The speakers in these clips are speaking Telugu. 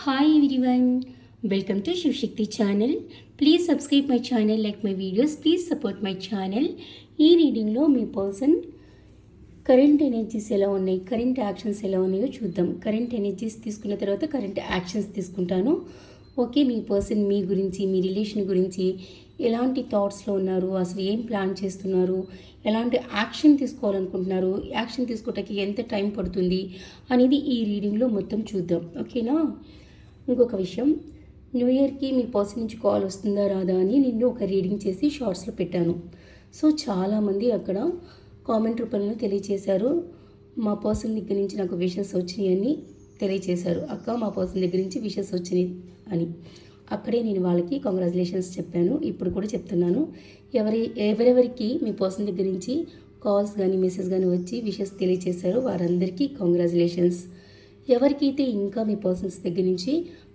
Hi everyone welcome to Shivashakti channel please subscribe my channel like my videos please support my channel ఈ రీడింగ్లో మీ పర్సన్ కరెంట్ ఎనర్జీస్ ఎలా ఉన్నాయి కరెంట్ యాక్షన్స్ ఎలా ఉన్నాయో చూద్దాం. కరెంట్ ఎనర్జీస్ తీసుకున్న తర్వాత కరెంట్ యాక్షన్స్ తీసుకుంటాను. ఓకే మీ పర్సన్ మీ గురించి మీ రిలేషన్ గురించి ఎలాంటి థాట్స్లో ఉన్నారు అసలు ఏం ప్లాన్ చేస్తున్నారు ఎలాంటి యాక్షన్ తీసుకోవాలనుకుంటున్నారు యాక్షన్ తీసుకోవటానికి ఎంత టైం పడుతుంది అనేది ఈ రీడింగ్లో మొత్తం చూద్దాం. ఓకేనా ఇంకొక విషయం. న్యూ ఇయర్కి మీ పర్సన్ నుంచి కాల్ వస్తుందా రాదా అని నిన్ను ఒక రీడింగ్ చేసి షార్ట్స్లో పెట్టాను. సో చాలామంది అక్కడ కామెంట్ రూపంలో తెలియచేశారు. మా పర్సన్ దగ్గర నుంచి నాకు విషెస్ వచ్చినాయని తెలియచేశారు. అక్క మా పర్సన్ దగ్గర నుంచి విషెస్ వచ్చినాయి అని. అక్కడే నేను వాళ్ళకి కంగ్రాచులేషన్స్ చెప్పాను. ఇప్పుడు కూడా చెప్తున్నాను. ఎవరి ఎవరెవరికి మీ పర్సన్ దగ్గర నుంచి కాల్స్ కానీ మెసేజ్ కానీ వచ్చి విషెస్ తెలియచేశారు వారందరికీ కంగ్రాచులేషన్స్ ఎవరికైతే ఇంకా మీ పర్సన్స్ దగ్గర నుంచి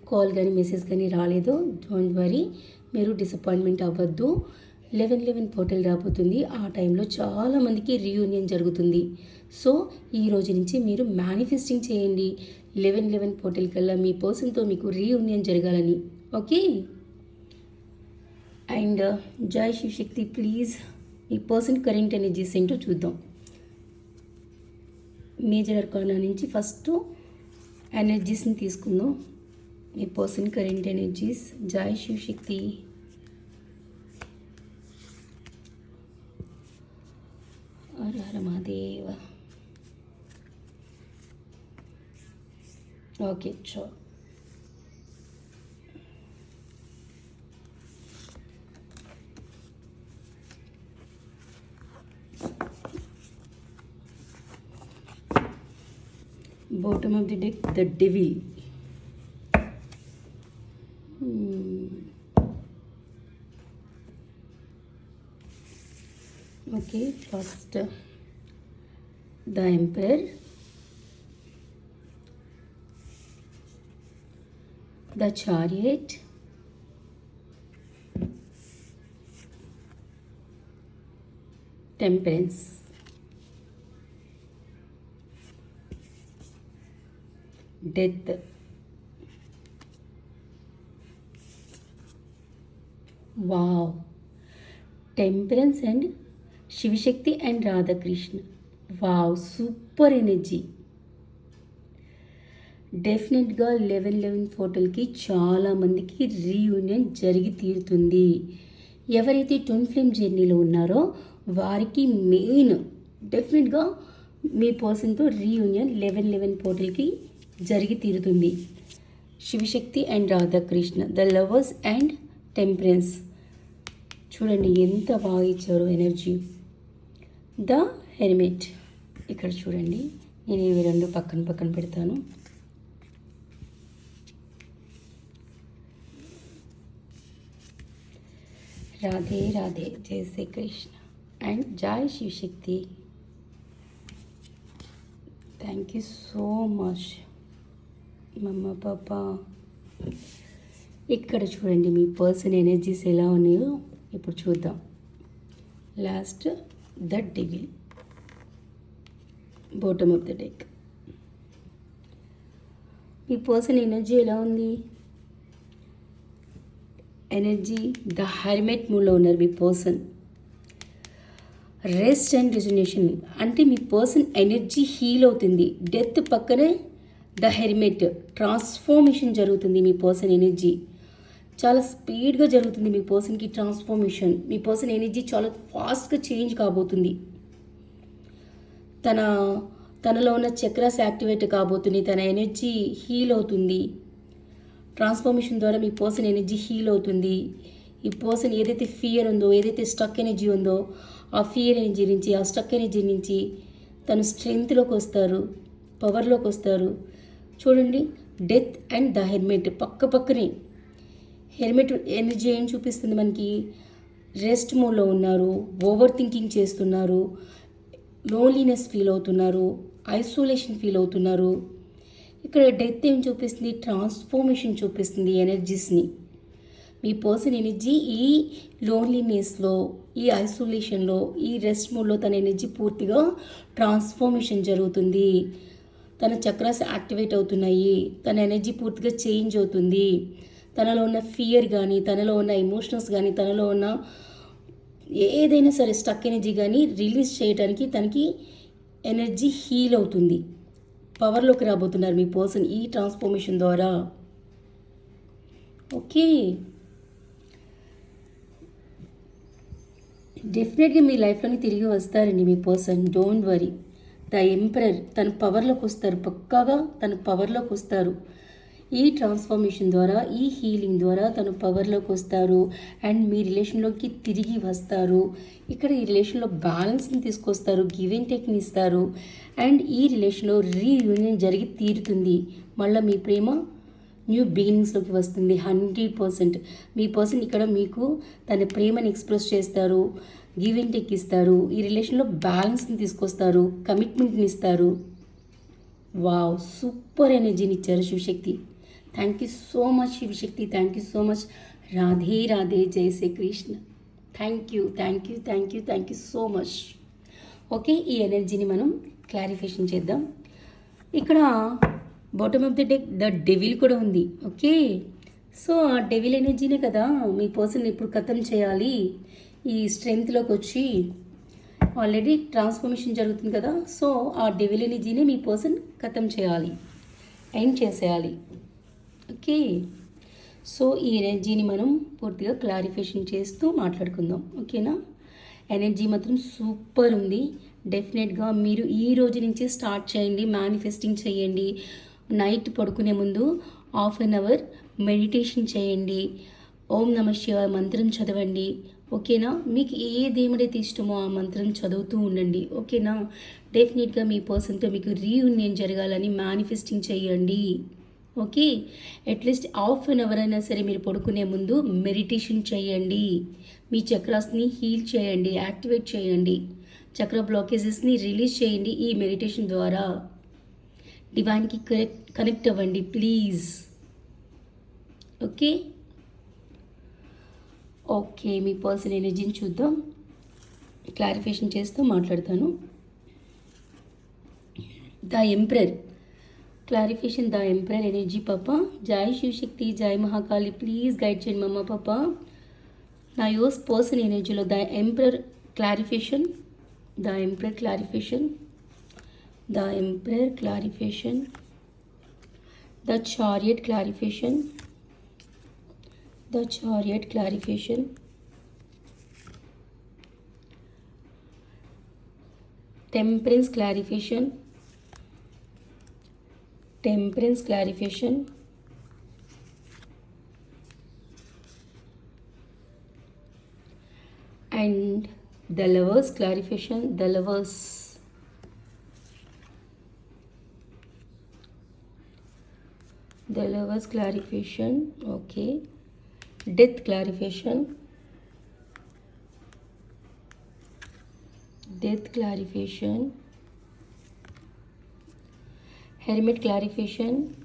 కాల్ కానీ మెసేజ్ కానీ రాలేదో డోంట్ వరీ మీరు డిసప్పాయింట్మెంట్ అవ్వద్దు. లెవెన్ లెవెన్ పోర్టల్ రాబోతుంది. ఆ టైంలో చాలామందికి రీయూనియన్ జరుగుతుంది. సో ఈ రోజు నుంచి మీరు మేనిఫెస్టింగ్ చేయండి. లెవెన్ లెవెన్ పోర్టల్ కల్లా మీ పర్సన్తో మీకు రీయూనియన్ జరగాలని. Okay and Jai Shivashakti please me person current energies ఏంటో చూద్దాం. మేజర్ అర్కానా నుంచి ఫస్ట్ ఎనర్జీస్ని తీసుకుందాం. మీ person current energies. Jai Shivashakti. Shakti Hara Mahadeva. Okay sure. Bottom of the deck the devil. Hmm. okay first uh, the emperor. The chariot. Temperance death. Wow. Temperance and Shivashakti and Radhakrishna. Wow super energy. డెఫినెట్గా లెవెన్ లెవెన్ ఫోటోలకి చాలామందికి రీయూనియన్ జరిగి తీరుతుంది. ఎవరైతే ట్విన్ ఫ్లేమ్ జర్నీలో ఉన్నారో వారికి మెయిన్ డెఫినెట్గా మీ పర్సన్తో రీయూనియన్ లెవెన్ లెవెన్ పోర్టల్కి జరిగి తీరుతుంది. Shivashakti and Radhakrishna the lovers and temperance. చూడండి ఎంత బాగా ఇచ్చారో ఎనర్జీ. ద హెల్మెట్ ఇక్కడ చూడండి నేను ఇవి రెండు పక్కన పక్కన పెడతాను. రాధే రాధే జై శ్రీ కృష్ణ అండ్ జై Shivashakti. Thank you so much మమ్మ పాప. ఇక్కడ చూడండి మీ పర్సన్ ఎనర్జీస్ ఎలా ఉన్నాయో. ఇప్పుడు చూద్దాం. Last the devil. Bottom of the deck. Me person energy ఎలా ఉంది? ఎనర్జీ ద హెర్మెట్ మూడ్లో ఉన్నారు మీ పర్సన్. Rest and rejuvenation. అంటే మీ పర్సన్ ఎనర్జీ హీల్ అవుతుంది. డెత్ పక్కనే ద హెర్మెట్. ట్రాన్స్ఫార్మేషన్ జరుగుతుంది మీ పర్సన్ ఎనర్జీ. చాలా స్పీడ్గా జరుగుతుంది మీ పర్సన్కి ట్రాన్స్ఫార్మేషన్. మీ పర్సన్ ఎనర్జీ చాలా ఫాస్ట్గా చేంజ్ కాబోతుంది. తన తనలో ఉన్న చక్రాస్ యాక్టివేట్ కాబోతుంది. తన ఎనర్జీ హీల్ అవుతుంది. ట్రాన్స్ఫార్మేషన్ ద్వారా మీ పర్సన్ ఎనర్జీ హీల్ అవుతుంది. ఈ పర్సన్ ఏదైతే ఫియర్ ఉందో ఏదైతే స్టక్ ఎనర్జీ ఉందో ఆ ఫియర్ ఎనర్జీ నుంచి ఆ స్టక్ ఎనర్జీ నుంచి తను స్ట్రెంగ్త్లోకి వస్తారు పవర్లోకి వస్తారు. చూడండి. డెత్ అండ్ ద హెల్మెట్ పక్క పక్కనే. హెల్మెట్ ఎనర్జీ ఏం చూపిస్తుంది మనకి? రెస్ట్ మోడ్లో ఉన్నారు ఓవర్ థింకింగ్ చేస్తున్నారు లోన్లీనెస్ ఫీల్ అవుతున్నారు ఐసోలేషన్ ఫీల్ అవుతున్నారు. ఇక్కడ డెత్ ఏం చూపిస్తుంది? ట్రాన్స్ఫార్మేషన్ చూపిస్తుంది ఎనర్జీస్ని. మీ పర్సన్ ఎనర్జీ ఈ లోన్లీనెస్లో ఈ ఐసోలేషన్లో ఈ రెస్ట్ మోడ్లో తన ఎనర్జీ పూర్తిగా ట్రాన్స్ఫార్మేషన్ జరుగుతుంది. తన చక్రాస్ యాక్టివేట్ అవుతున్నాయి. తన ఎనర్జీ పూర్తిగా చేంజ్ అవుతుంది. తనలో ఉన్న ఫియర్ కానీ తనలో ఉన్న ఎమోషనల్స్ కానీ తనలో ఉన్న ఏదైనా సరే స్టక్ ఎనర్జీ కానీ రిలీజ్ చేయడానికి తనకి ఎనర్జీ హీల్ అవుతుంది. పవర్లోకి రాబోతున్నారు మీ పర్సన్ ఈ ట్రాన్స్ఫర్మేషన్ ద్వారా. ఓకే. డెఫినెట్గా మీ లైఫ్లోని తిరిగి వస్తారండి మీ person. Don't worry. The emperor తన పవర్లోకి వస్తారు పక్కాగా తన పవర్లోకి వస్తారు. ఈ ట్రాన్స్ఫర్మేషన్ ద్వారా ఈ హీలింగ్ ద్వారా తను పవర్లోకి వస్తారు అండ్ మీ రిలేషన్లోకి తిరిగి వస్తారు. ఇక్కడ ఈ రిలేషన్లో బ్యాలెన్స్ని తీసుకొస్తారు గివ్ అండ్ టేక్ని ఇస్తారు అండ్ ఈ రిలేషన్లో రీయూనియన్ జరిగి తీరుతుంది. మళ్ళీ మీ ప్రేమ న్యూ బిగినింగ్స్లోకి వస్తుంది. Hundred percent. మీ పర్సన్ ఇక్కడ మీకు తన ప్రేమని ఎక్స్ప్రెస్ చేస్తారు గివ్ అండ్ టేక్ ఇస్తారు ఈ రిలేషన్లో బ్యాలెన్స్ని తీసుకొస్తారు కమిట్మెంట్ని ఇస్తారు. వావ్! సూపర్ ఎనర్జీని ఇచ్చారు Shivashakti. Thank you so much Shivashakti. Thank you so much Radhe Radhe. Jai Shri Krishna thank you thank you thank you thank you so much. Okay ఈ ఎనర్జీని మనం క్లారిఫికేషన్ చేద్దాం. ఇక్కడ bottom of the deck the devil కూడా ఉంది. ఓకే సో ఆ డెవిల్ ఎనర్జీనే కదా మీ పర్సన్ ఇప్పుడు ఖతం చేయాలి? ఈ స్ట్రెంగ్త్లోకి వచ్చి ఆల్రెడీ ట్రాన్స్ఫర్మేషన్ జరుగుతుంది కదా సో ఆ డెవిల్ ఎనర్జీనే మీ పర్సన్ ఖతం చేయాలి. ఎండ్ చేసేయాలి. ఓకే సో ఈ ఎనర్జీని మనం పూర్తిగా క్లారిఫికేషన్ చేస్తూ మాట్లాడుకుందాం. ఓకేనా ఎనర్జీ మాత్రం సూపర్ ఉంది. డెఫినెట్గా మీరు ఈ రోజు నుంచి స్టార్ట్ చేయండి మేనిఫెస్టింగ్ చేయండి. నైట్ పడుకునే ముందు హాఫ్ అన్ అవర్ మెడిటేషన్ చేయండి. ఓం నమ శివాయ మంత్రం చదవండి. ఓకేనా? మీకు ఏ దేవుడైతే ఇష్టమో ఆ మంత్రం చదువుతూ ఉండండి. ఓకేనా? డెఫినెట్గా మీ పర్సన్తో మీకు రీయూనియన్ జరగాలని మేనిఫెస్టింగ్ చేయండి. Okay? At least half an hour అయినా సరే మీరు పడుకునే ముందు మెడిటేషన్ చేయండి. మీ చక్రాస్ని హీల్ చేయండి యాక్టివేట్ చేయండి. చక్ర బ్లాకేజెస్ని రిలీజ్ చేయండి ఈ మెడిటేషన్ ద్వారా. డివైన్కి కనెక్ట్ కనెక్ట్ అవ్వండి ప్లీజ్. ఓకే? ఓకే మీ పర్సన్ ఎనర్జీని చూద్దాం. క్లారిఫికేషన్ చేస్తూ మాట్లాడతాను. The emperor. Clarification the emperor energy పాప. జై శివశక్తి జై మహాకాళి. ప్లీజ్ గైడ్ చేయండి మమ్మ పాప. నా యోస్ పర్సన్ ఎనర్జీలో the emperor clarification the emperor clarification. the emperor clarification. The chariot clarification. The chariot clarification. Temperance clarification. Temperance clarification. And the lovers clarification. The lovers. The lovers clarification okay. Death clarification. Death clarification. Hermit clarification.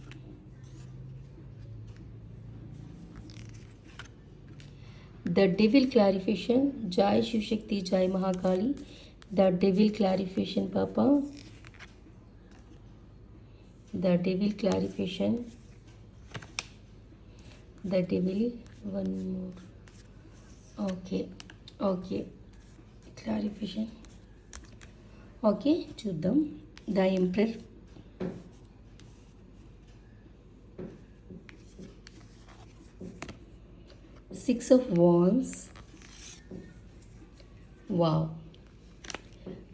The devil clarification. Jai shiv shakti jai mahakali. The devil clarification papa. The devil clarification that will one more. Okay. Okay. Clarification. Okay. Chuddam the emperor. Six of wands. Wow.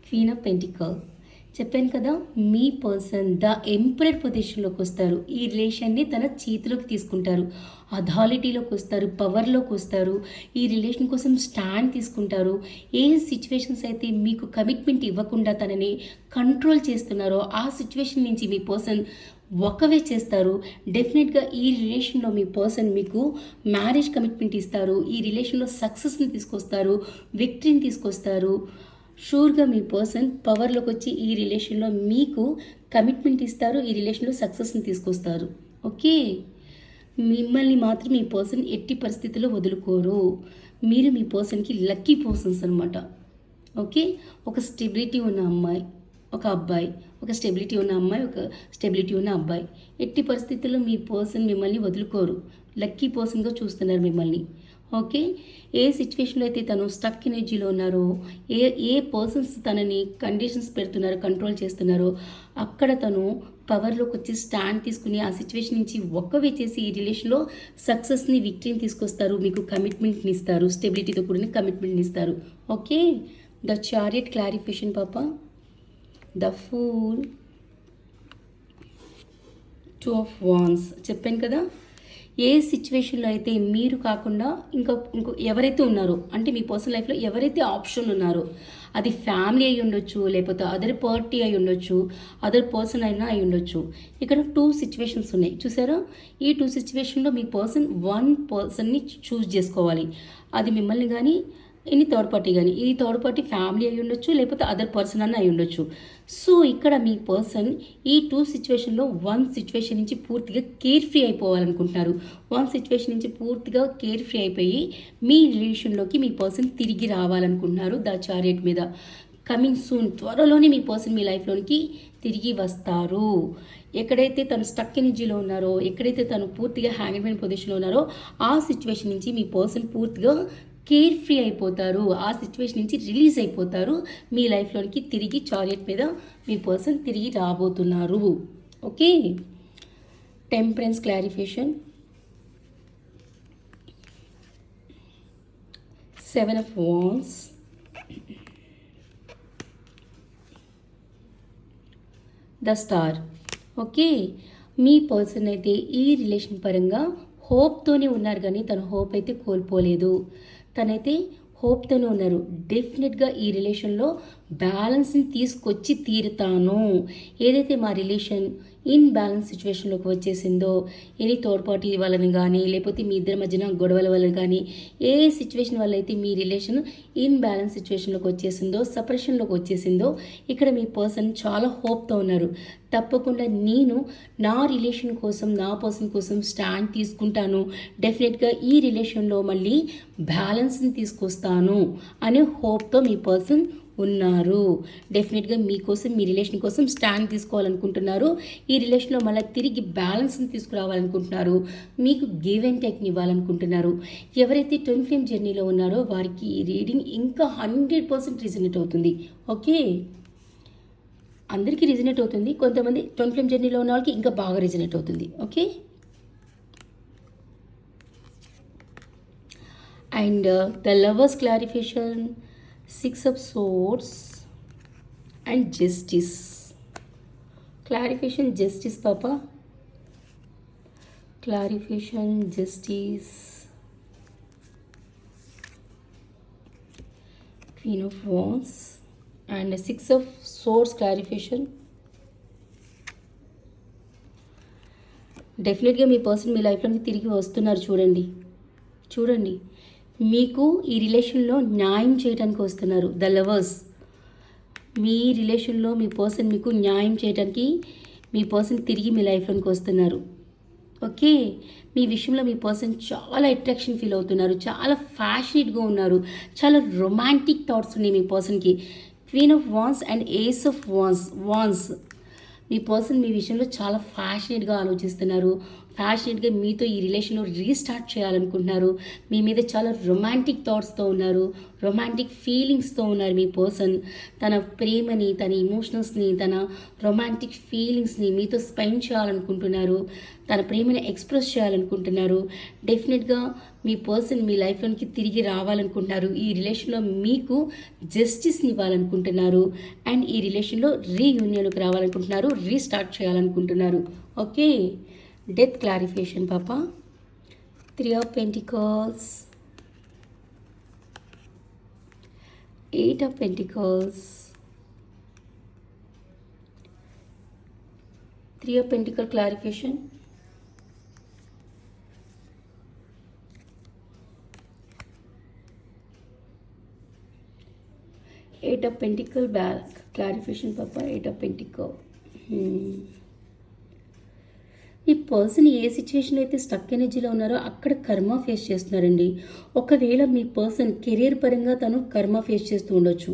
Queen of pentacles. చెప్పాను కదా మీ పర్సన్ ద ఎంపరర్ పొజిషన్లోకి వస్తారు. ఈ రిలేషన్ని తన చేతిలోకి తీసుకుంటారు. అథారిటీలోకి వస్తారు పవర్లోకి వస్తారు. ఈ రిలేషన్ కోసం స్టాండ్ తీసుకుంటారు. ఏ సిచ్యువేషన్స్ అయితే మీకు కమిట్మెంట్ ఇవ్వకుండా తనని కంట్రోల్ చేస్తున్నారో ఆ సిచ్యువేషన్ నుంచి మీ పర్సన్ ఒకవే చేస్తారు. డెఫినెట్గా ఈ రిలేషన్లో మీ పర్సన్ మీకు మ్యారేజ్ కమిట్మెంట్ ఇస్తారు. ఈ రిలేషన్లో సక్సెస్ని తీసుకొస్తారు విక్టరీని తీసుకొస్తారు. షూర్గా మీ పర్సన్ పవర్లోకి వచ్చి ఈ రిలేషన్లో మీకు కమిట్మెంట్ ఇస్తారు ఈ రిలేషన్లో సక్సెస్ని తీసుకొస్తారు. ఓకే మిమ్మల్ని మాత్రం మీ పర్సన్ ఎట్టి పరిస్థితుల్లో వదులుకోరు. మీరు మీ పర్సన్కి లక్కీ పర్సన్స్ అనమాట ఓకే ఒక స్టెబిలిటీ ఉన్న అమ్మాయి ఒక అబ్బాయి ఒక స్టెబిలిటీ ఉన్న అమ్మాయి ఒక స్టెబిలిటీ ఉన్న అబ్బాయి. ఎట్టి పరిస్థితుల్లో మీ పర్సన్ మిమ్మల్ని వదులుకోరు. లక్కీ పర్సన్గా చూస్తున్నారు మిమ్మల్ని. ఓకే? ఏ సిచ్యువేషన్లో అయితే తను స్టక్ ఎనర్జీలో ఉన్నారో ఏ ఏ పర్సన్స్ తనని కండిషన్స్ పెడుతున్నారో కంట్రోల్ చేస్తున్నారో అక్కడ తను పవర్లోకి వచ్చి స్టాండ్ తీసుకుని ఆ సిచ్యువేషన్ నుంచి ఒక్కవే చేసి ఈ రిలేషన్లో సక్సెస్ని విక్టరీని తీసుకొస్తారు. మీకు కమిట్మెంట్ని ఇస్తారు. స్టెబిలిటీతో కూడిన కమిట్మెంట్ని ఇస్తారు. ఓకే? ద చారియట్ క్లారిఫికేషన్ పాప. The fool two of wands చెప్పాను కదా? ఏ సిచ్యువేషన్లో అయితే మీరు కాకుండా ఇంకా ఇంకో ఎవరైతే ఉన్నారో అంటే మీ పర్సనల్ లైఫ్లో ఎవరైతే ఆప్షన్ ఉన్నారో అది ఫ్యామిలీ అయి ఉండొచ్చు లేకపోతే అదర్ పార్టీ అయి ఉండొచ్చు అదర్ పర్సన్ అయినా అయి ఉండొచ్చు. ఇక్కడ టూ సిచ్యువేషన్స్ ఉన్నాయి. చూసారా? ఈ టూ సిచ్యువేషన్లో మీ పర్సన్ వన్ పర్సన్ని చూస్ చేసుకోవాలి. అది మిమ్మల్ని కానీ ఇన్ని థర్డ్ పార్టీ కానీ ఇది థర్డ్ పార్టీ ఫ్యామిలీ అయి ఉండొచ్చు లేకపోతే అదర్ పర్సన్ అన్న అయి ఉండొచ్చు. సో ఇక్కడ మీ పర్సన్ ఈ టూ సిచ్యువేషన్లో వన్ సిచ్యువేషన్ నుంచి పూర్తిగా కేర్ ఫ్రీ అయిపోవాలనుకుంటున్నారు. వన్ సిచ్యువేషన్ నుంచి పూర్తిగా కేర్ ఫ్రీ అయిపోయి మీ రిలేషన్లోకి మీ పర్సన్ తిరిగి రావాలనుకుంటున్నారు ద చారియట్ మీద. కమింగ్ సూన్ త్వరలోనే మీ పర్సన్ మీ లైఫ్లోనికి తిరిగి వస్తారు. ఎక్కడైతే తను స్టక్ ఎనర్జీలో ఉన్నారో ఎక్కడైతే తను పూర్తిగా హ్యాంగ్మెన్ పొజిషన్లో ఉన్నారో ఆ సిచ్యువేషన్ నుంచి మీ పర్సన్ పూర్తిగా కేర్ ఫ్రీ అయిపోతారు. ఆ సిచ్యువేషన్ నుంచి రిలీజ్ అయిపోతారు. మీ లైఫ్లోనికి తిరిగి చారియట్ మీద మీ పర్సన్ తిరిగి రాబోతున్నారు. Okay temperance clarification seven of wands the star okay me person అయితే ఈ రిలేషన్ పరంగా హోప్తోనే ఉన్నారు కానీ తన హోప్ అయితే కోల్పోలేదు. తనైతే హోప్తోనే ఉన్నారు. డెఫినెట్గా ఈ రిలేషన్లో బ్యాలెన్స్ని తీసుకొచ్చి తీరుతాను. ఏదైతే మా రిలేషన్ ఇన్ బ్యాలెన్స్ సిచ్యువేషన్లోకి వచ్చేసిందో ఎనీ థర్డ్ పార్టీ వాళ్ళని కానీ లేకపోతే మీ ఇద్దరి మధ్యన గొడవల వల్ల కానీ ఏ సిచ్యువేషన్ వల్ల అయితే మీ రిలేషన్ ఇన్ బ్యాలెన్స్ సిచ్యువేషన్లోకి వచ్చేసిందో సపరేషన్లోకి వచ్చేసిందో ఇక్కడ మీ పర్సన్ చాలా హోప్తో ఉన్నారు. తప్పకుండా నేను నా రిలేషన్ కోసం నా పర్సన్ కోసం స్టాండ్ తీసుకుంటాను. డెఫినెట్గా ఈ రిలేషన్లో మళ్ళీ బ్యాలెన్స్ని తీసుకొస్తాను అనే హోప్తో మీ పర్సన్ ఉన్నారు. డెఫినెట్గా మీకోసం మీ రిలేషన్ కోసం స్టాండ్ తీసుకోవాలనుకుంటున్నారు. ఈ రిలేషన్లో మళ్ళీ తిరిగి బ్యాలెన్స్ని తీసుకురావాలనుకుంటున్నారు. మీకు గివ్ అండ్ టెక్ని ఇవ్వాలనుకుంటున్నారు. ఎవరైతే ట్వంటీ ఫ్లేమ్ జర్నీలో ఉన్నారో వారికి ఈ రీడింగ్ ఇంకా హండ్రెడ్ పర్సెంట్ రిజనేట్ అవుతుంది. ఓకే అందరికీ రిజనేట్ అవుతుంది. కొంతమంది ట్వంటీ ఫ్లేమ్ జర్నీలో ఉన్న వాళ్ళకి ఇంకా బాగా రిజనేట్ అవుతుంది. Okay and the lovers clarification six of swords and justice. Clarification justice పాప. Clarification justice. Queen of wands and six of swords clarification. డెఫినెట్గా మీ పర్సన్ మీ లైఫ్లోకి తిరిగి వస్తున్నారు చూడండి. చూడండి. మీకు ఈ రిలేషన్లో న్యాయం చేయడానికి వస్తున్నారు. ద లవర్స్ మీ రిలేషన్లో మీ పర్సన్ మీకు న్యాయం చేయడానికి మీ పర్సన్ తిరిగి మీ లైఫ్లోకి వస్తున్నారు. ఓకే? మీ విషయంలో మీ పర్సన్ చాలా అట్రాక్షన్ ఫీల్ అవుతున్నారు. చాలా ఫ్యాషనేట్గా ఉన్నారు. చాలా రొమాంటిక్ థాట్స్ ఉన్నాయి మీ పర్సన్కి. Queen of wands and ace of wands wands me person మీ విషయంలో చాలా ఫ్యాషనేట్గా ఆలోచిస్తున్నారు. ఫ్యాషనేట్గా మీతో ఈ రిలేషన్లో రీస్టార్ట్ చేయాలనుకుంటున్నారు. మీ మీద చాలా రొమాంటిక్ థాట్స్తో ఉన్నారు. రొమాంటిక్ ఫీలింగ్స్తో ఉన్నారు మీ పర్సన్. తన ప్రేమని తన ఇమోషనల్స్ని తన రొమాంటిక్ ఫీలింగ్స్ని మీతో స్పెండ్ చేయాలనుకుంటున్నారు. తన ప్రేమని ఎక్స్ప్రెస్ చేయాలనుకుంటున్నారు. డెఫినెట్గా మీ పర్సన్ మీ లైఫ్లోనికి తిరిగి రావాలనుకుంటున్నారు. ఈ రిలేషన్లో మీకు జస్టిస్ని ఇవ్వాలనుకుంటున్నారు. అండ్ ఈ రిలేషన్లో రీయూనియన్కి రావాలనుకుంటున్నారు. రీస్టార్ట్ చేయాలనుకుంటున్నారు. Okay? death clarification papa. Three of pentacles. Eight of pentacles. Three of pentacle clarification. Eight of pentacle back clarification papa. Eight of pentacle. Hmm. ఈ పర్సన్ ఏ సిచ్యువేషన్ అయితే స్టక్ ఎనర్జీలో ఉన్నారో అక్కడ కర్మ ఫేస్ చేస్తున్నారండి. ఒకవేళ మీ పర్సన్ కెరీర్ పరంగా తను కర్మ ఫేస్ చేస్తూ ఉండొచ్చు.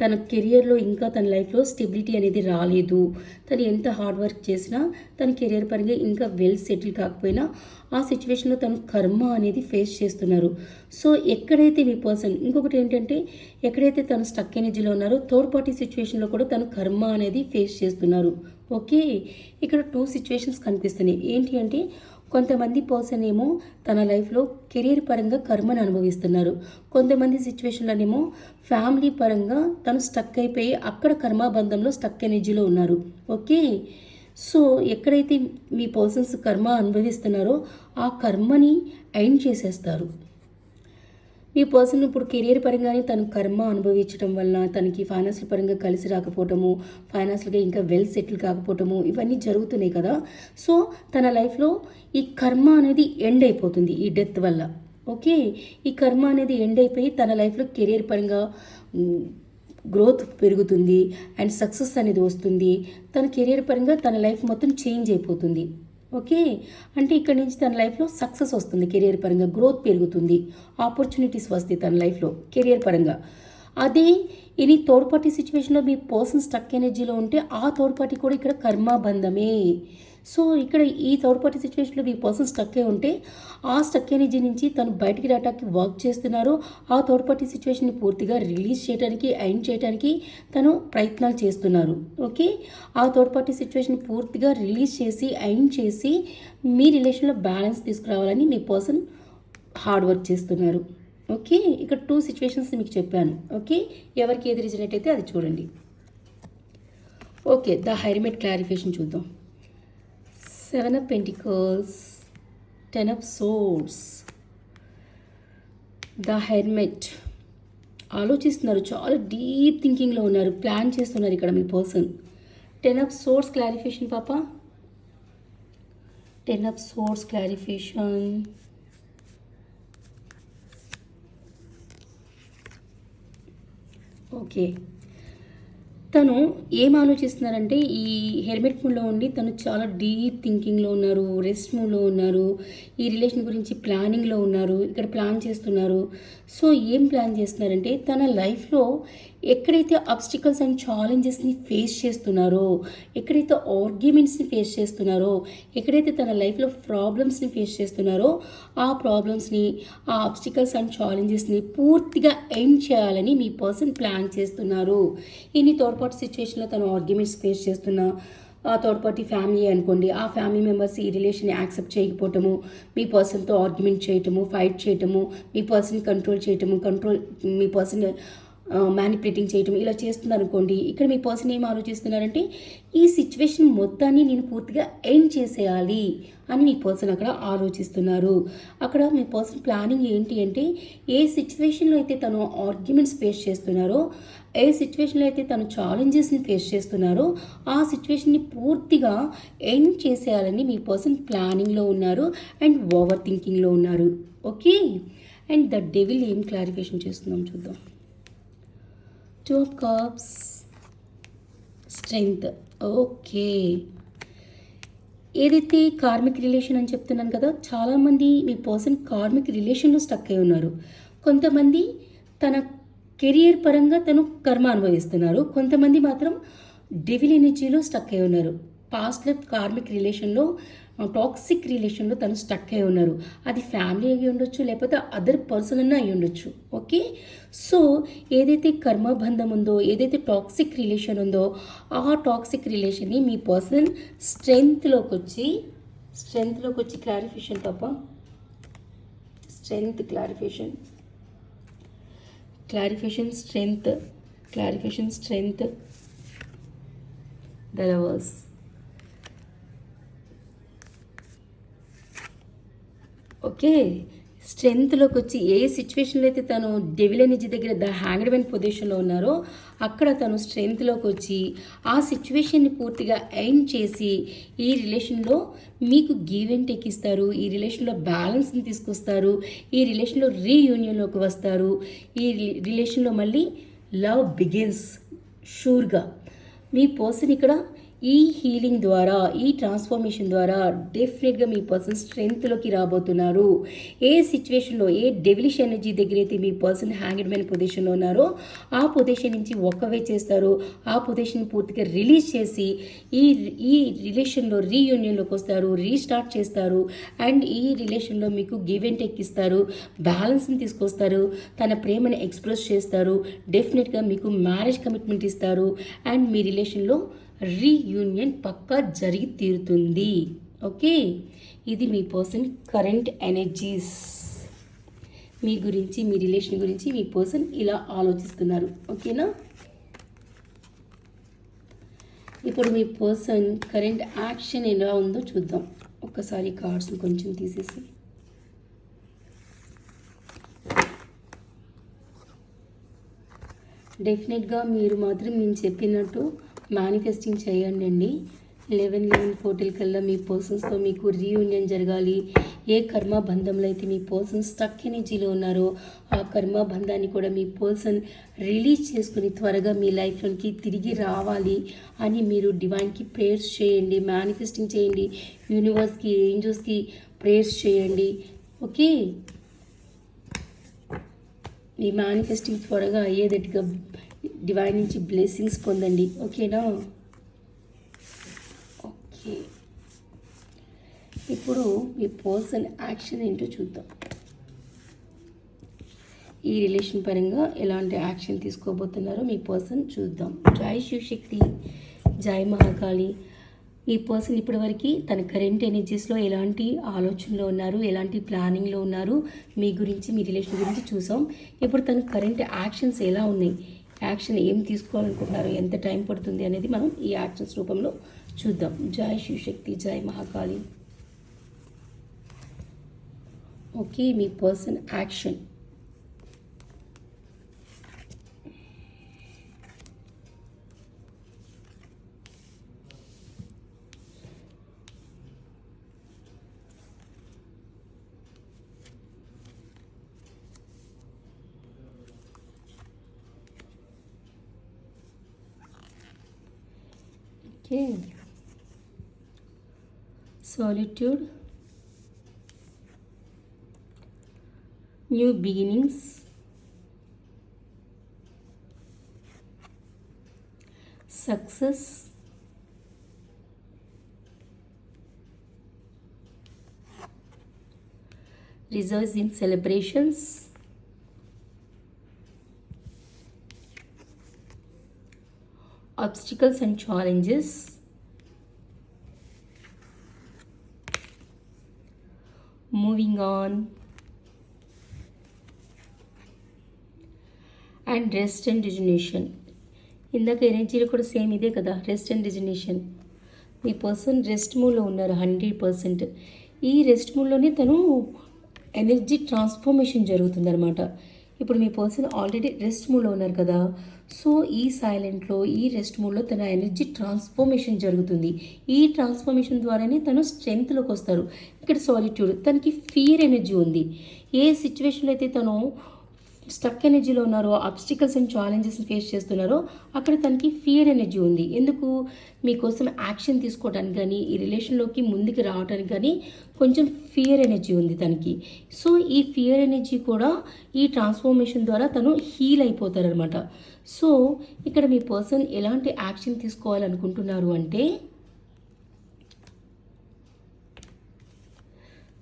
తన కెరియర్లో ఇంకా తన లైఫ్లో స్టెబిలిటీ అనేది రాలేదు. తను ఎంత హార్డ్ వర్క్ చేసినా తన కెరియర్ పరంగా ఇంకా వెల్ సెటిల్ కాకపోయినా ఆ సిచ్యువేషన్లో తను కర్మ అనేది ఫేస్ చేస్తున్నారు. సో ఎక్కడైతే మీ పర్సన్ ఇంకొకటి ఏంటంటే ఎక్కడైతే తను స్టక్ ఎనర్జీలో ఉన్నారో థర్డ్ పార్టీ సిచ్యువేషన్లో కూడా తను కర్మ అనేది ఫేస్ చేస్తున్నారు. ఓకే ఇక్కడ టూ సిచ్యువేషన్స్ కనిపిస్తున్నాయి. ఏంటి అంటే కొంతమంది పర్సన్ ఏమో తన లైఫ్లో కెరీర్ పరంగా కర్మను అనుభవిస్తున్నారు. కొంతమంది సిచ్యువేషన్లనేమో ఫ్యామిలీ పరంగా తను స్టక్ అయిపోయి అక్కడ కర్మబంధంలో స్టక్ ఎనర్జీలో ఉన్నారు. ఓకే సో ఎక్కడైతే మీ పర్సన్స్ కర్మ అనుభవిస్తున్నారో ఆ కర్మని ఎండ్ చేసేస్తారు. ఈ పర్సన్ ఇప్పుడు కెరీర్ పరంగానే తను కర్మ అనుభవించడం వలన తనకి ఫైనాన్షియల్ పరంగా కలిసి రాకపోవటము ఫైనాన్షియల్గా ఇంకా వెల్ సెటిల్ కాకపోవటము ఇవన్నీ జరుగుతున్నాయి కదా. సో తన లైఫ్లో ఈ కర్మ అనేది ఎండ్ అయిపోతుంది ఈ డెత్ వల్ల. ఓకే? ఈ కర్మ అనేది ఎండ్ అయిపోయి తన లైఫ్లో కెరీర్ పరంగా గ్రోత్ పెరుగుతుంది అండ్ సక్సెస్ అనేది వస్తుంది. తన కెరీర్ పరంగా తన లైఫ్ మొత్తం చేంజ్ అయిపోతుంది. ఓకే? అంటే ఇక్కడ నుంచి తన లైఫ్లో సక్సెస్ వస్తుంది కెరియర్ పరంగా గ్రోత్ పెరుగుతుంది. ఆపర్చునిటీస్ వస్తాయి తన లైఫ్లో కెరియర్ పరంగా. అదే ఇది థర్డ్ పార్టీ సిచ్యువేషన్లో మీ పర్సన్ స్టక్ ఎనర్జీలో ఉంటే ఆ థర్డ్ పార్టీ కూడా ఇక్కడ కర్మబంధమే సో ఇక్కడ ఈ థర్డ్ పార్టీ సిచ్యువేషన్లో ఈ పర్సన్ స్టక్ అయి ఉంటే ఆ స్టక్ ఎనర్జీ నుంచి తను బయటికి రావడానికి వర్క్ చేస్తున్నారు. ఆ థర్డ్ పార్టీ సిచ్యువేషన్ని పూర్తిగా రిలీజ్ చేయడానికి ఎండ్ చేయడానికి తను ప్రయత్నాలు చేస్తున్నారు. ఓకే ఆ థర్డ్ పార్టీ సిచ్యువేషన్ పూర్తిగా రిలీజ్ చేసి ఎండ్ చేసి మీ రిలేషన్లో బ్యాలెన్స్ తీసుకురావాలని మీ పర్సన్ హార్డ్ వర్క్ చేస్తున్నారు. ఓకే ఇక్కడ టూ సిచ్యువేషన్స్ మీకు చెప్పాను. ఓకే ఎవరికి ఏది రీజనేట్ అయితే అది చూడండి. ఓకే ద హైర్మేట్ క్లారిఫికేషన్ చూద్దాం. Seven of pentacles ten of swords the hermit ఆలోచిస్తున్నారు చాలా డీప్ థింకింగ్లో ఉన్నారు ప్లాన్ చేస్తున్నారు ఇక్కడ మీ person ten of swords clarification పాప. Ten of swords clarification okay తను ఏం ఆలోచిస్తున్నారంటే ఈ హెల్మెట్ మూడ్లో ఉండి తను చాలా డీప్ థింకింగ్లో ఉన్నారు రెస్ట్ మూడ్లో ఉన్నారు ఈ రిలేషన్ గురించి ప్లానింగ్లో ఉన్నారు ఇక్కడ ప్లాన్ చేస్తున్నారు. సో ఏం ప్లాన్ చేస్తున్నారంటే తన లైఫ్లో ఎక్కడైతే అబ్స్టికల్స్ అండ్ ఛాలెంజెస్ని ఫేస్ చేస్తున్నారో ఎక్కడైతే ఆర్గ్యుమెంట్స్ని ఫేస్ చేస్తున్నారో ఎక్కడైతే తన లైఫ్లో ప్రాబ్లమ్స్ని ఫేస్ చేస్తున్నారో ఆ ప్రాబ్లమ్స్ని ఆ అబ్స్టికల్స్ అండ్ ఛాలెంజెస్ని పూర్తిగా ఎండ్ చేయాలని మీ పర్సన్ ప్లాన్ చేస్తున్నారు. ఇన్ని తోడ్పాటు సిచ్యువేషన్లో తను ఆర్గ్యుమెంట్స్ ఫేస్ చేస్తున్నా ఆ థర్డ్ పార్టీ ఫ్యామిలీ అనుకోండి ఆ ఫ్యామిలీ మెంబర్స్ ఈ రిలేషన్ యాక్సెప్ట్ చేయకపోవటము మీ పర్సన్తో ఆర్గ్యుమెంట్ చేయటము ఫైట్ చేయటము మీ పర్సన్ కంట్రోల్ చేయటము కంట్రోల్ మీ పర్సన్ మ్యానిపులేటింగ్ చేయటం ఇలా చేస్తుందనుకోండి ఇక్కడ మీ పర్సన్ ఏం ఆలోచిస్తున్నారంటే ఈ సిచ్యువేషన్ మొత్తాన్ని నేను పూర్తిగా ఎండ్ చేసేయాలి అని మీ పర్సన్ అక్కడ ఆలోచిస్తున్నారు. అక్కడ మీ పర్సన్ ప్లానింగ్ ఏంటి అంటే ఏ సిచ్యువేషన్లో అయితే తను ఆర్గ్యుమెంట్స్ ఫేస్ చేస్తున్నారో ఏ సిచ్యువేషన్లో అయితే తను ఛాలెంజెస్ని ఫేస్ చేస్తున్నారో ఆ సిచ్యువేషన్ని పూర్తిగా ఎండ్ చేసేయాలని మీ పర్సన్ ప్లానింగ్లో ఉన్నారు అండ్ ఓవర్ థింకింగ్లో ఉన్నారు. ఓకే అండ్ ద డెవిల్ ఏం క్లారిఫికేషన్ చేస్తున్నాం చూద్దాం. Two of cups strength okay ఏదైతే కార్మిక్ రిలేషన్ అని చెప్తున్నాను కదా చాలామంది మీ పర్సన్ కార్మిక్ రిలేషన్లో స్టక్ అయి ఉన్నారు. కొంతమంది తన కెరియర్ పరంగా తను కర్మ అనుభవిస్తున్నారు. కొంతమంది మాత్రం డెవిల్ ఎనర్జీలో స్టక్ అయి ఉన్నారు. పాస్ట్లో కార్మిక్ రిలేషన్లో టాక్సిక్ రిలేషన్లో తను స్టక్ అయి ఉన్నారు. అది ఫ్యామిలీ అయ్యి ఉండొచ్చు లేకపోతే అదర్ పర్సన్ అన్న అయి ఉండొచ్చు. ఓకే సో ఏదైతే కర్మబంధం ఉందో ఏదైతే టాక్సిక్ రిలేషన్ ఉందో ఆ టాక్సిక్ రిలేషన్ని మీ పర్సన్ స్ట్రెంగ్త్లోకి వచ్చి స్ట్రెంగ్త్లోకి వచ్చి క్లారిఫికేషన్ తప్ప strength clarification clarification strength clarification strength the lovers okay. స్ట్రెంత్లోకి వచ్చి ఏ సిచ్యువేషన్లో అయితే తను డెవిల్ దగ్గర ద హ్యాంగ్డ్మెన్ పొజిషన్లో ఉన్నారో అక్కడ తను స్ట్రెంత్లోకి వచ్చి ఆ సిచ్యువేషన్ని పూర్తిగా ఎండ్ చేసి ఈ రిలేషన్లో మీకు గివ్ అండ్ టేక్ ఇస్తారు. ఈ రిలేషన్లో బ్యాలెన్స్ని తీసుకొస్తారు. ఈ రిలేషన్లో రీయూనియన్లోకి వస్తారు. ఈ రిలేషన్లో మళ్ళీ లవ్ బిగిన్స్. షూర్గా. మీ పర్సన్ ఇక్కడ ఈ హీలింగ్ ద్వారా ఈ ట్రాన్స్ఫర్మేషన్ ద్వారా డెఫినెట్గా మీ పర్సన్ స్ట్రెంగ్త్లోకి రాబోతున్నారు. ఏ సిచ్యువేషన్లో ఏ డెవిలిష్ ఎనర్జీ దగ్గర అయితే మీ పర్సన్ హ్యాంగ్డ్ మ్యాన్ పొజిషన్లో ఉన్నారో ఆ పొజిషన్ నుంచి ఒక్కవే చేస్తారు. ఆ పొజిషన్ పూర్తిగా రిలీజ్ చేసి ఈ ఈ రిలేషన్లో రీయూనియన్లోకి వస్తారు రీస్టార్ట్ చేస్తారు. అండ్ ఈ రిలేషన్లో మీకు గివ్ అండ్ టెక్ ఇస్తారు. బ్యాలెన్స్ని తీసుకొస్తారు. తన ప్రేమను ఎక్స్ప్రెస్ చేస్తారు. డెఫినెట్గా మీకు మ్యారేజ్ కమిట్మెంట్ ఇస్తారు. అండ్ మీ రిలేషన్లో రీయూనియన్ పక్కా జరిగి తీరుతుంది. ఓకే? ఇది మీ పర్సన్ కరెంట్ ఎనర్జీస్. మీ గురించి మీ రిలేషన్ గురించి మీ పర్సన్ ఇలా ఆలోచిస్తున్నారు. ఓకేనా? ఇప్పుడు మీ పర్సన్ కరెంట్ యాక్షన్ ఎలా ఉందో చూద్దాం. ఒక్కసారి కార్డ్స్ని కొంచెం తీసేసి. డెఫినెట్గా మీరు మాత్రం నేను చెప్పినట్టు మేనిఫెస్టింగ్ చేయండి అండి. లెవెన్ లెవెన్ ఫోర్టీల్ కల్లా మీ పర్సన్స్తో మీకు రీయూనియన్ జరగాలి. ఏ కర్మ బంధంలో అయితే మీ పర్సన్ స్టక్ ఎనర్జీలో ఉన్నారో ఆ కర్మ బంధాన్ని కూడా మీ పర్సన్ రిలీజ్ చేసుకుని త్వరగా మీ లైఫ్లోకి తిరిగి రావాలి అని మీరు డివైన్కి ప్రేయర్స్ చేయండి. మేనిఫెస్టింగ్ చేయండి. యూనివర్స్కి ఏంజల్స్కి ప్రేయర్స్ చేయండి. ఓకే? మీ మేనిఫెస్టింగ్ త్వరగా అయ్యేటట్టుగా డివైన్ నుంచి బ్లెస్సింగ్స్ పొందండి. ఓకేనా ఓకే ఇప్పుడు మీ పర్సన్ యాక్షన్ ఏంటో చూద్దాం. ఈ రిలేషన్ పరంగా ఎలాంటి యాక్షన్ తీసుకోబోతున్నారో మీ పర్సన్ చూద్దాం. జై శివశక్తి జై మహాకాళి. ఈ పర్సన్ ఇప్పటివరకు తన కరెంట్ ఎనర్జీస్లో ఎలాంటి ఆలోచనలో ఉన్నారు ఎలాంటి ప్లానింగ్లో ఉన్నారు మీ గురించి మీ రిలేషన్ గురించి చూసాం. ఇప్పుడు తన కరెంట్ యాక్షన్స్ ఎలా ఉన్నాయి? యాక్షన్ ఏం తీసుకోవాలనుకుంటున్నారు? ఎంత టైం పడుతుంది అనేది మనం ఈ యాక్షన్స్ రూపంలో చూద్దాం. జై శివశక్తి జై Mahakali. Okay me person action. Okay. Solitude. New beginnings. Success. Rejoice in celebrations. Obstacles and challenges. Moving on. And rest and rejuvenation ఇందాక ఎనర్జీలో కూడా సేమ్ ఇదే కదా రెస్ట్ అండ్ రిజినేషన్ మీ పర్సన్ రెస్ట్ మూడ్లో ఉన్నారు హండ్రెడ్ పర్సెంట్ ఈ రెస్ట్ మూడ్లోనే తను ఎనర్జీ ట్రాన్స్ఫర్మేషన్ జరుగుతుందనమాట ఇప్పుడు మీ పర్సన్ ఆల్రెడీ రెస్ట్ మూడ్లో ఉన్నారు కదా. సో ఈ సైలెంట్లో ఈ రెస్ట్ మూడ్లో తన ఎనర్జీ ట్రాన్స్ఫర్మేషన్ జరుగుతుంది. ఈ ట్రాన్స్ఫర్మేషన్ ద్వారానే తను స్ట్రెంగ్త్లోకి వస్తారు. ఇక్కడ సాలిట్యూడ్ తనకి ఫియర్ ఎనర్జీ ఉంది. ఏ సిచ్యువేషన్లో అయితే తను స్టక్ ఎనర్జీలో ఉన్నారో అబ్స్టికల్స్ అండ్ ఛాలెంజెస్ని ఫేస్ చేస్తున్నారో అక్కడ తనకి ఫియర్ ఎనర్జీ ఉంది. ఎందుకు? మీకోసం యాక్షన్ తీసుకోవడానికి కానీ ఈ రిలేషన్లోకి ముందుకు రావడానికి కానీ కొంచెం ఫియర్ ఎనర్జీ ఉంది తనకి. సో ఈ ఫియర్ ఎనర్జీ కూడా ఈ ట్రాన్స్ఫర్మేషన్ ద్వారా తను హీల్ అయిపోతారనమాట. సో ఇక్కడ మీ పర్సన్ ఎలాంటి యాక్షన్ తీసుకోవాలనుకుంటున్నారు అంటే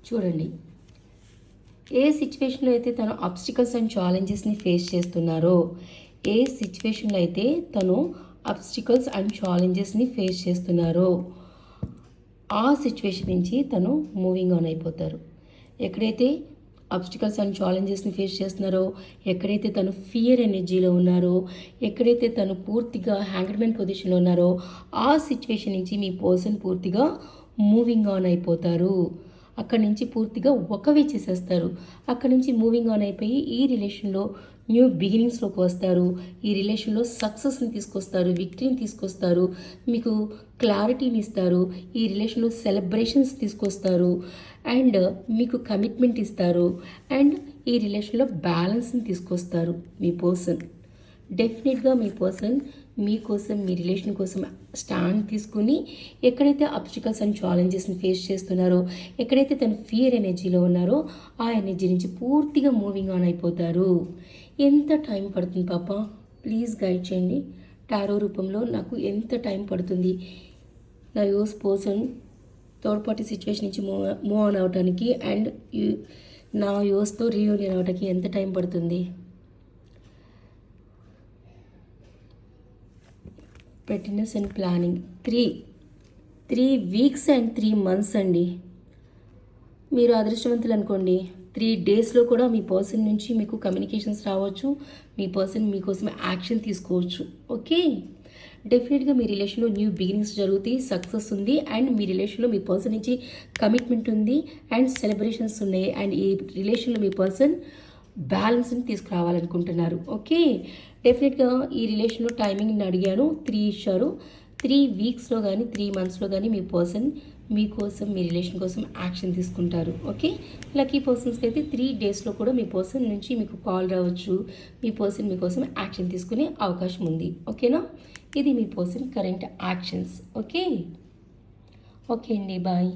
చూడండి. ఏ సిచ్యువేషన్లో అయితే తను అబ్స్టికల్స్ అండ్ ఛాలెంజెస్ని ఫేస్ చేస్తున్నారో ఏ సిచ్యువేషన్లో అయితే తను అబ్స్టికల్స్ అండ్ ఛాలెంజెస్ని ఫేస్ చేస్తున్నారో ఆ సిచ్యువేషన్ నుంచి తను మూవింగ్ ఆన్ అయిపోతారు. ఎక్కడైతే అబ్స్టికల్స్ అండ్ ఛాలెంజెస్ని ఫేస్ చేస్తున్నారో ఎక్కడైతే తను ఫియర్ ఎనర్జీలో ఉన్నారో ఎక్కడైతే తను పూర్తిగా హ్యాంగర్మెంట్ పొజిషన్లో ఉన్నారో ఆ సిచ్యువేషన్ నుంచి మీ పర్సన్ పూర్తిగా మూవింగ్ ఆన్ అయిపోతారు. అక్కడి నుంచి పూర్తిగా ఒకవే చేసేస్తారు. అక్కడి నుంచి మూవింగ్ ఆన్ అయిపోయి ఈ రిలేషన్లో న్యూ బిగినింగ్స్లోకి వస్తారు. ఈ రిలేషన్లో సక్సెస్ని తీసుకొస్తారు విక్టరీని తీసుకొస్తారు మీకు క్లారిటీని ఇస్తారు. ఈ రిలేషన్లో సెలబ్రేషన్స్ తీసుకొస్తారు. అండ్ మీకు కమిట్మెంట్ ఇస్తారు. అండ్ ఈ రిలేషన్లో బ్యాలెన్స్ని తీసుకొస్తారు మీ పర్సన్ డెఫినెట్గా మీ పర్సన్ మీకోసం మీ రిలేషన్ కోసం స్టాండ్ తీసుకుని ఎక్కడైతే అబ్స్టికల్స్ అండ్ ఛాలెంజెస్ని ఫేస్ చేస్తున్నారో ఎక్కడైతే తను ఫియర్ ఎనర్జీలో ఉన్నారో ఆ ఎనర్జీ నుంచి పూర్తిగా మూవింగ్ ఆన్ అయిపోతారు. ఎంత టైం పడుతుంది పాప? ప్లీజ్ గైడ్ చేయండి. టారో రూపంలో నాకు ఎంత టైం పడుతుంది? నా యూస్ పర్సన్ థర్డ్ పార్టీ సిచ్యువేషన్ నుంచి మూవ్ మూవ్ ఆన్ అవడానికి అండ్ నా యూస్తో రీయూనియన్ అవడానికి ఎంత టైం పడుతుంది? Patience and planning. Three. Three weeks and three months అండి. మీరు అదృష్టవంతులు అనుకోండి త్రీ డేస్లో కూడా మీ పర్సన్ నుంచి మీకు కమ్యూనికేషన్స్ రావచ్చు. మీ పర్సన్ మీకోసం యాక్షన్ తీసుకోవచ్చు. ఓకే? డెఫినెట్గా మీ రిలేషన్లో న్యూ బిగినింగ్స్ జరుగుతాయి సక్సెస్ ఉంది అండ్ మీ రిలేషన్లో మీ పర్సన్ నుంచి కమిట్మెంట్ ఉంది అండ్ సెలబ్రేషన్స్ ఉన్నాయి అండ్ ఈ రిలేషన్లో మీ పర్సన్ బ్యాలెన్స్ని తీసుకురావాలనుకుంటున్నారు. ఓకే? డెఫినెట్గా ఈ రిలేషన్లో టైమింగ్ని అడిగాను. త్రీ ఇచ్చారు. త్రీ వీక్స్లో కానీ త్రీ మంత్స్లో కానీ మీ పర్సన్ మీకోసం మీ రిలేషన్ కోసం యాక్షన్ తీసుకుంటారు. ఓకే? లక్కీ పర్సన్స్కి అయితే త్రీ డేస్లో కూడా మీ పర్సన్ నుంచి మీకు కాల్ రావచ్చు. మీ పర్సన్ మీకోసం యాక్షన్ తీసుకునే అవకాశం ఉంది. ఓకేనా? ఇది మీ person current actions. Okay? Okay అండి. బాయ్.